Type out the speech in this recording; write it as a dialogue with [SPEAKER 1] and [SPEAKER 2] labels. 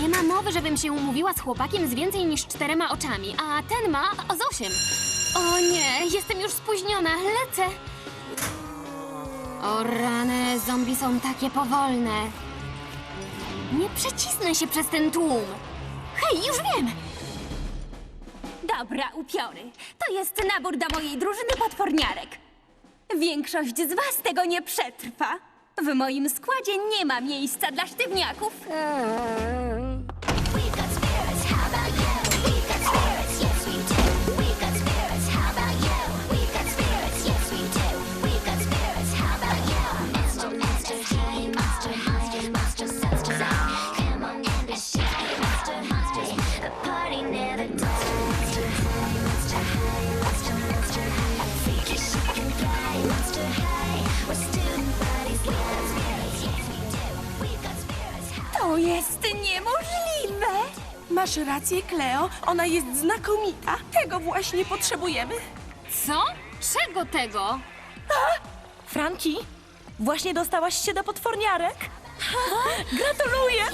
[SPEAKER 1] Nie ma mowy, żebym się umówiła z chłopakiem z więcej niż czterema oczami, a ten ma z osiem. O nie, jestem już spóźniona, lecę. O rany, zombie są takie powolne. Nie przecisnę się przez ten tłum. Hej, już wiem!
[SPEAKER 2] Dobra, upiory. To jest nabór do mojej drużyny potworniarek. Większość z was tego nie przetrwa. W moim składzie nie ma miejsca dla sztywniaków.
[SPEAKER 3] We've
[SPEAKER 2] To jest niemożliwe!
[SPEAKER 4] Masz rację, Cleo. Ona jest znakomita. Tego właśnie potrzebujemy.
[SPEAKER 1] Co? Czego tego?
[SPEAKER 4] Franki, właśnie dostałaś się do potworniarek? Gratuluję!